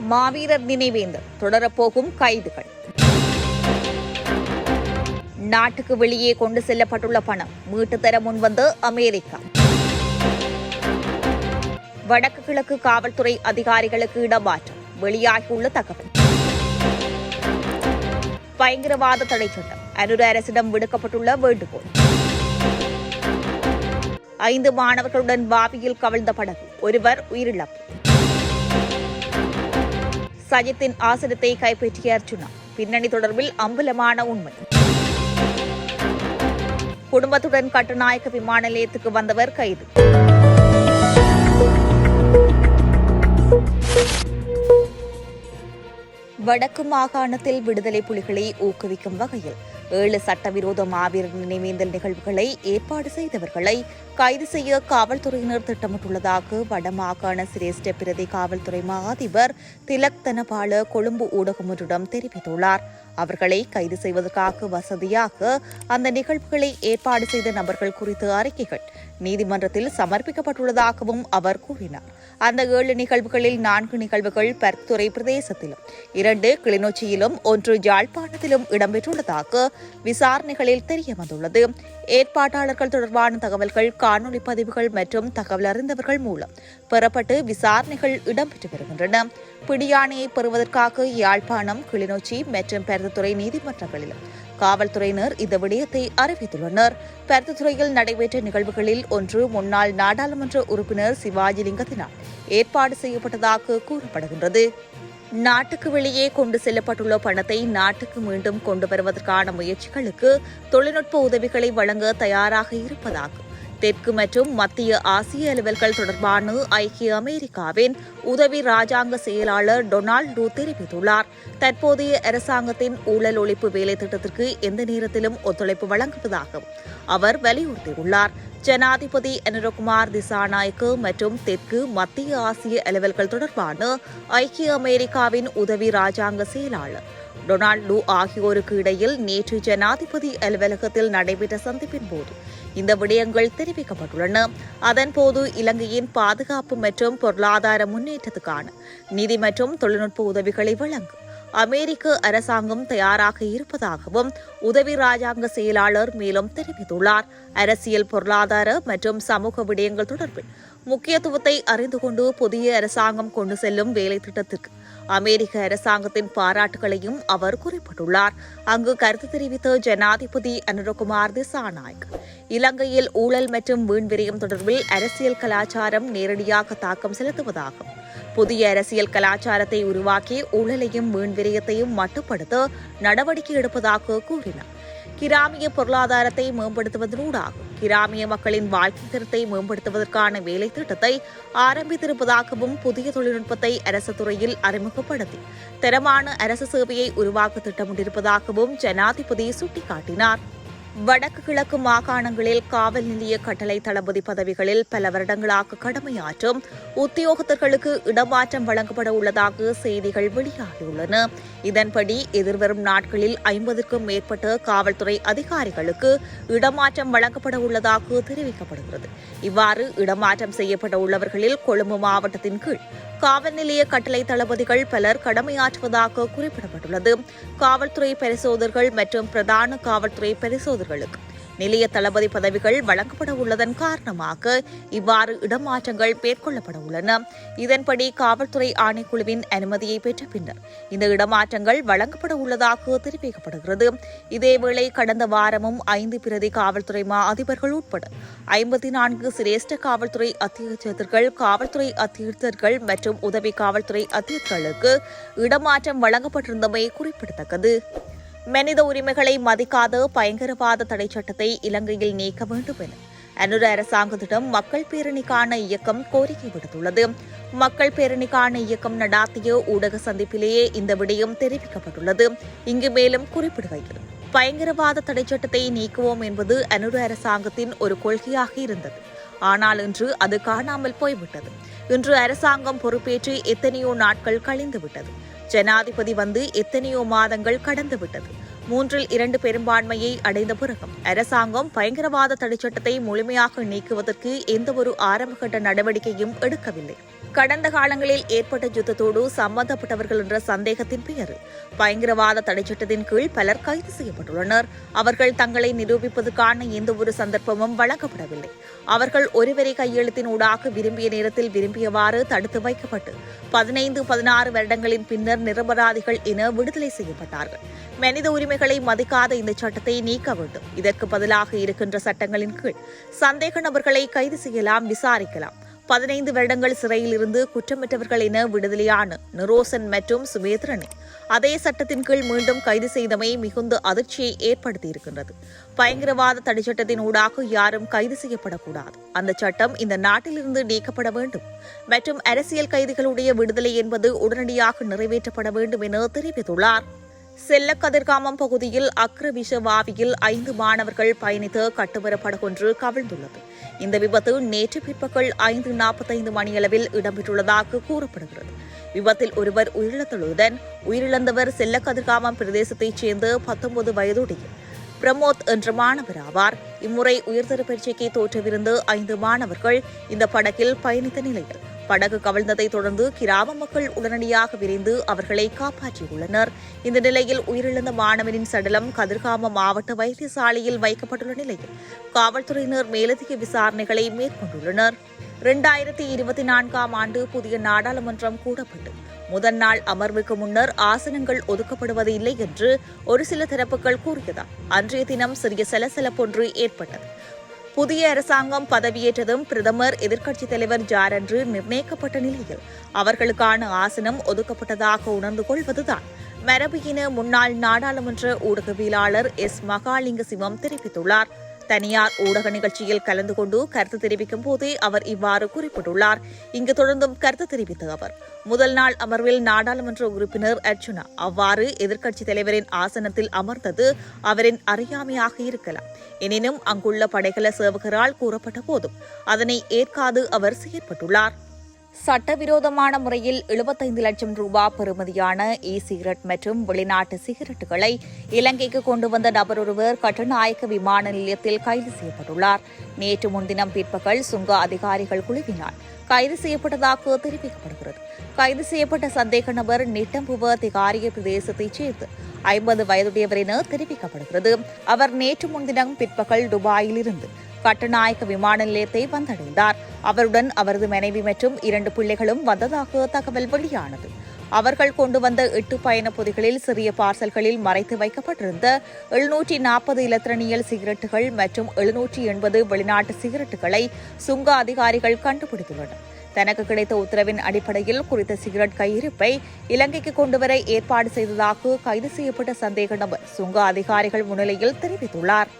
மாவீரர் நினைவேந்தல். தொடரப்போகும் கைதுகள். நாட்டுக்கு வெளியே கொண்டு செல்லப்பட்டுள்ள பணம் மீட்டு தர முன்வந்த அமெரிக்கா. வடக்கு கிழக்கு காவல்துறை அதிகாரிகளுக்கு இடமாற்றம். வெளியாகியுள்ள தகவல். பயங்கரவாத தடை சட்டம். அனுர அரசிடம் விடுக்கப்பட்டுள்ள வேண்டுகோள். ஐந்து மாணவர்களுடன் வாவியில் கவிழ்ந்த படகு. ஒருவர் உயிரிழப்பு. சஜித்தின் ஆசனத்தை கைப்பற்றிய அர்ஜுனா. பின்னணி தொடர்பில் அம்பலமான உண்மை. குடும்பத்துடன் கட்டுநாயக்க விமான நிலையத்துக்கு வந்தவர் கைது. வடக்கு மாகாணத்தில் விடுதலை புலிகளை ஊக்குவிக்கும் வகையில் ஏழு சட்டவிரோத மாவீரர் நினைவேந்தல் நிகழ்வுகளை ஏற்பாடு செய்தவர்களை கைது செய்ய காவல்துறையினர் திட்டமிட்டுள்ளதாக வடமாகாண சிரேஷ்ட பிரதி காவல்துறை மா அதிபர் திலக் தனபால கொழும்பு ஊடகம் ஒன்றிடம் தெரிவித்துள்ளார். அவர்களை கைது செய்வதற்காக வசதியாக அந்த நிகழ்வுகளை ஏற்பாடு செய்த நபர்கள் குறித்து அறிக்கைகள் நீதிமன்றத்தில் சமர்ப்பிக்கப்பட்டுள்ளதாகவும் அவர் கூறினார். அந்த ஏழு நிகழ்வுகளில் நான்கு நிகழ்வுகள் பர்த்துறை பிரதேசத்திலும் இரண்டு கிளிநொச்சியிலும் ஒன்று யாழ்ப்பாணத்திலும் இடம்பெற்றுள்ளதாக விசாரணைகளில் தெரியவந்துள்ளது. ஏற்பாட்டாளர்கள் தொடர்பான தகவல்கள் காணொலி பதிவுகள் மற்றும் தகவல் அறிந்தவர்கள் மூலம் பெறப்பட்டு விசாரணைகள் இடம்பெற்று வருகின்றன. பிடியாணையை பெறுவதற்காக யாழ்ப்பாணம் கிளிநொச்சி மற்றும் பெருந்துறை நீதிமன்றங்களிலும் காவல்துறையினர் இந்த விடயத்தை அறிவித்துள்ளனர். பருத்தித்துறையில் நடைபெற்ற நிகழ்வுகளில் ஒன்று முன்னாள் நாடாளுமன்ற உறுப்பினர் சிவாஜிலிங்கத்தினால் ஏற்பாடு செய்யப்பட்டதாக கூறப்படுகின்றது. நாட்டுக்கு வெளியே கொண்டு செல்லப்பட்டுள்ள பணத்தை நாட்டுக்கு மீண்டும் கொண்டு வருவதற்கான முயற்சிகளுக்கு தொழில்நுட்ப உதவிகளை வழங்க தயாராக இருப்பதாக தெற்கு மற்றும் மத்திய ஆசிய அலுவல்கள் தொடர்பான ஐக்கிய அமெரிக்காவின் உதவி ராஜாங்க செயலாளர் டொனால்ட் தெரிவித்துள்ளார். தற்போதைய அரசாங்கத்தின் ஊழல் ஒழிப்பு வேலை திட்டத்திற்கு எந்த நேரத்திலும் ஒத்துழைப்பு வழங்குவதாகவும் அவர் வலியுறுத்தியுள்ளார். ஜனாதிபதி அனுரகுமார் திசாநாயக்கு மற்றும் தெற்கு மத்திய ஆசிய அலுவல்கள் தொடர்பான ஐக்கிய அமெரிக்காவின் உதவி ராஜாங்க செயலாளர் டொனால்ட் லூ ஆகியோருக்கு இடையில் நேற்று ஜனாதிபதி அலுவலகத்தில் நடைபெற்ற சந்திப்பின் போது இந்த விடயங்கள் தெரிவிக்கப்பட்டுள்ளன. அதன்போது இலங்கையின் பாதுகாப்பு மற்றும் பொருளாதார முன்னேற்றத்துக்கான நிதி மற்றும் தொழில்நுட்ப உதவிகளை வழங்கும் அமெரிக்க அரசாங்கம் தயாராக இருப்பதாகவும் உதவி ராஜாங்க செயலாளர் மேலும் தெரிவித்துள்ளார். அரசியல் பொருளாதார மற்றும் சமூக விடயங்கள் தொடர்பில் முக்கியத்துவத்தை அறிந்து கொண்டு புதிய அரசாங்கம் கொண்டு செல்லும் வேலை திட்டத்திற்கு அமெரிக்க அரசாங்கத்தின் பாராட்டுகளையும் அவர் குறிப்பிட்டுள்ளார். அங்கு கருத்து தெரிவித்த ஜனாதிபதி அனுரகுமார் திசாநாயக் இலங்கையில் ஊழல் மற்றும் வீண்விரயம் தொடர்பில் அரசியல் கலாச்சாரம் நேரடியாக தாக்கம் செலுத்துவதாகும். புதிய அரசியல் கலாச்சாரத்தை உருவாக்கி ஊழலையும் வீண்விரயத்தையும் மட்டுப்படுத்த நடவடிக்கை எடுப்பதாக கூறினார். கிராமிய பொருளாதாரத்தை மேம்படுத்துவதனூடாகும். கிராமிய மக்களின் வாழ்க்கை தரத்தை மேம்படுத்துவதற்கான வேலை திட்டத்தை ஆரம்பித்திருப்பதாகவும் புதிய தொழில்நுட்பத்தை அரசு துறையில் அறிமுகப்படுத்தி தரமான அரசு சேவையை உருவாக்க திட்டமிட்டிருப்பதாகவும் ஜனாதிபதி சுட்டிக்காட்டினார். வடக்கு கிழக்கு மாகாணங்களில் காவல் நிலைய கட்டளை தளபதி பதவிகளில் பல வருடங்களாக கடமையாற்றும் உத்தியோகத்தர்களுக்கு இடமாற்றம் வழங்கப்பட உள்ளதாக செய்திகள் வெளியாகியுள்ளன. இதன்படி எதிர்வரும் நாட்களில் ஐம்பதுக்கும் மேற்பட்ட காவல்துறை அதிகாரிகளுக்கு இடமாற்றம் வழங்கப்பட உள்ளதாக தெரிவிக்கப்படுகிறது. இவ்வாறு இடமாற்றம் செய்யப்பட உள்ளவர்களில் கொழும்பு மாவட்டத்தின் கீழ் காவல் நிலைய கட்டளை தளபதிகள் பலர் கடமையாற்றுவதாக குறிப்பிடப்பட்டுள்ளது. காவல்துறை பரிசோதர்கள் மற்றும் பிரதான காவல்துறை பரிசோதர்களுக்கு நிலைய தளபதி பதவிகள் வழங்கப்பட உள்ளதன் காரணமாக இவ்வாறு இடமாற்றங்கள் மேற்கொள்ளப்பட உள்ளன. இதன்படி காவல்துறை ஆணைக்குழுவின் அனுமதியை பெற்ற பின்னர் இந்த இடமாற்றங்கள் வழங்கப்பட உள்ளதாக தெரிவிக்கப்படுகிறது. இதேவேளை கடந்த வாரமும் ஐந்து பிரதி காவல்துறை மா அதிபர்கள் உட்பட ஐம்பத்தி நான்கு சிரேஷ்ட காவல்துறை அத்தியட்சர்கள் காவல்துறை அத்தியட்சர்கள் மற்றும் உதவி காவல்துறை அத்தியர்களுக்கு இடமாற்றம் வழங்கப்பட்டிருந்தமை குறிப்பிடத்தக்கது. மனித உரிமைகளை மதிக்காத பயங்கரவாத தடை சட்டத்தை இலங்கையில் நீக்க வேண்டும் என அனுர அரசாங்கத்திடம் மக்கள் பேரணிக்கான இயக்கம் கோரிக்கை விடுத்துள்ளது. மக்கள் பேரணிக்கான இயக்கம் நடாத்திய ஊடக சந்திப்பிலேயே இந்த விடயம் தெரிவிக்கப்பட்டுள்ளது. இங்கு மேலும் குறிப்பிடுகையில் பயங்கரவாத தடை சட்டத்தை நீக்குவோம் என்பது அனுர அரசாங்கத்தின் ஒரு கொள்கையாக இருந்தது. ஆனால் இன்று அது காணாமல் போய்விட்டது. இன்று அரசாங்கம் பொறுப்பேற்று எத்தனையோ நாட்கள் கழிந்துவிட்டது. ஜனாதிபதி வந்து எத்தனையோ மாதங்கள் கடந்துவிட்டது. மூன்றில் இரண்டு பெரும்பான்மையை அடைந்த பிறகும் அரசாங்கம் பயங்கரவாத தடைச்சட்டத்தை முழுமையாக நீக்குவதற்கு எந்தவொரு ஆரம்பகட்ட நடவடிக்கையும் எடுக்கவில்லை. கடந்த காலங்களில் ஏற்பட்ட யுத்தத்தோடு சம்பந்தப்பட்டவர்கள் என்ற சந்தேகத்தின் பெயரில் பயங்கரவாத தடைச்சட்டத்தின் கீழ் பலர் கைது செய்யப்பட்டுள்ளனர். அவர்கள் தங்களை நிரூபிப்பதற்கான எந்த ஒரு சந்தர்ப்பமும் வழங்கப்படவில்லை. அவர்கள் ஒருவரை கையெழுத்தின் ஊடாக விரும்பிய நேரத்தில் விரும்பியவாறு தடுத்து வைக்கப்பட்டு பதினைந்து பதினாறு வருடங்களின் பின்னர் நிரபராதிகள் என விடுதலை செய்யப்பட்டார்கள். மனித உரிமைகளை மதிக்காத இந்த சட்டத்தை நீக்க வேண்டும். இதற்கு பதிலாக இருக்கின்ற சட்டங்களின் கீழ் சந்தேக நபர்களை கைது செய்யலாம் விசாரிக்கலாம். பதினைந்து வருடங்கள் சிறையில் இருந்து குற்றமற்றவர்கள் என விடுதலையான நிரோசன் மற்றும் சுமேந்திரனை அதே சட்டத்தின் கீழ் மீண்டும் கைது செய்தமை மிகுந்த அதிர்ச்சியை ஏற்படுத்தியிருக்கின்றது. பயங்கரவாத தடைச்சட்டத்தின் ஊடாக யாரும் கைது செய்யப்படக்கூடாது. அந்த சட்டம் இந்த நாட்டிலிருந்து நீக்கப்பட வேண்டும். மற்றும் அரசியல் கைதிகளுடைய விடுதலை என்பது உடனடியாக நிறைவேற்றப்பட வேண்டும் என தெரிவித்துள்ளார் செல்லக்கதிர்காமம் பகுதியில் அக்ரவிஷ வாவியில் ஐந்து மாணவர்கள் பயணித்த கட்டுமர படகொன்று கவிழ்ந்துள்ளது. இந்த விபத்து நேற்று பிற்பகல் ஐந்து நாற்பத்தைந்து மணியளவில் இடம்பெற்றுள்ளதாக கூறப்படுகிறது. விபத்தில் ஒருவர் உயிரிழந்துள்ளதுடன் உயிரிழந்தவர் செல்லக்கதிர்காமம் பிரதேசத்தைச் சேர்ந்த பத்தொன்பது வயதுடைய பிரமோத் என்ற மாணவர் ஆவார். இம்முறை உயர்தர பரீட்சைக்கு தோற்றவிருந்த ஐந்து மாணவர்கள் இந்த படகில் பயணித்த நிலையில் படகு கவிழ்ந்ததை தொடர்ந்து கிராம மக்கள் உடனடியாக விரைந்து அவர்களை காப்பாற்றியுள்ளனர். இந்த நிலையில் உயிரிழந்த மாணவனின் சடலம் கதிர்காம மாவட்ட வைத்தியசாலையில் வைக்கப்பட்டுள்ள நிலையில் காவல்துறையினர் மேலதிக விசாரணைகளை மேற்கொண்டுள்ளனர். இரண்டாயிரத்தி இருபத்தி நான்காம் ஆண்டு புதிய நாடாளுமன்றம் கூடப்பட்டு முதல் நாள் அமர்வுக்கு முன்னர் ஆசனங்கள் ஒதுக்கப்படுவது இல்லை என்று ஒரு சில தரப்புகள் கூறியதால் அன்றைய தினம் சிறிய சலசலப்பொன்று ஏற்பட்டது. புதிய அரசாங்கம் பதவியேற்றதும் பிரதமர் எதிர்க்கட்சித் தலைவர் ஜார் என்று நிர்ணயிக்கப்பட்ட நிலையில் அவர்களுக்கான ஆசனம் ஒதுக்கப்பட்டதாக உணர்ந்து கொள்வதுதான். மரபு முன்னாள் நாடாளுமன்ற ஊடகவியலாளர் எஸ். மகாலிங்க சிவம் தெரிவித்துள்ளார். தனியார் ஊடக நிகழ்ச்சியில் கலந்து கொண்டு கருத்து தெரிவிக்கும் போதே அவர் இவ்வாறு குறிப்பிட்டுள்ளார். இங்கு தொடர்ந்தும் கருத்து தெரிவித்த அவர் முதல் நாள் அமர்வில் நாடாளுமன்ற உறுப்பினர் அர்ச்சுனா அவ்வாறு எதிர்க்கட்சித் தலைவரின் ஆசனத்தில் அமர்ந்தது அவரின் அறியாமையாக இருக்கலாம். எனினும் அங்குள்ள படைகள சேவகரால் கூறப்பட்ட போதும் அதனை ஏற்காது அவர் செயற்பட்டுள்ளார். சட்டவிரோதமான முறையில் எழுபத்தைந்து லட்சம் ரூபாய் பெறுமதியான இ சிகரெட் மற்றும் வெளிநாட்டு சிகரெட்டுகளை இலங்கைக்கு கொண்டு வந்த நபர் ஒருவர் கட்டுநாயக்க விமான நிலையத்தில் கைது செய்யப்பட்டுள்ளார். நேற்று முன்தினம் பிற்பகல் சுங்க அதிகாரிகள் குழுவினால் கைது செய்யப்பட்டதாக தெரிவிக்கப்படுகிறது. கைது செய்யப்பட்ட சந்தேக நபர் நிட்டம்புவ திகாரிய பிரதேசத்தைச் சேர்ந்து ஐம்பது வயதுடையவர் என தெரிவிக்கப்படுகிறது. அவர் நேற்று முன்தினம் பிற்பகல் துபாயிலிருந்து கட்டுநாயக்க விமான நிலையத்தை வந்தடைந்தார். அவருடன் அவரது மனைவி மற்றும் இரண்டு பிள்ளைகளும் வந்ததாக தகவல் வெளியானது. அவர்கள் கொண்டு வந்த எட்டு பயண பொதிகளில் சிறிய பார்சல்களில் மறைத்து வைக்கப்பட்டிருந்த எழுநூற்றி நாற்பது இலத்திரனியல் சிகரெட்டுகள் மற்றும் எழுநூற்றி எண்பது வெளிநாட்டு சிகரெட்டுகளை சுங்க அதிகாரிகள் கண்டுபிடித்துள்ளனர். தனக்கு கிடைத்த உத்தரவின் அடிப்படையில் குறித்த சிகரெட் கையிருப்பை இலங்கைக்கு கொண்டுவர ஏற்பாடு செய்ததாக கைது செய்யப்பட்ட சந்தேக நபர் சுங்க அதிகாரிகள் முன்னிலையில் தெரிவித்துள்ளார்.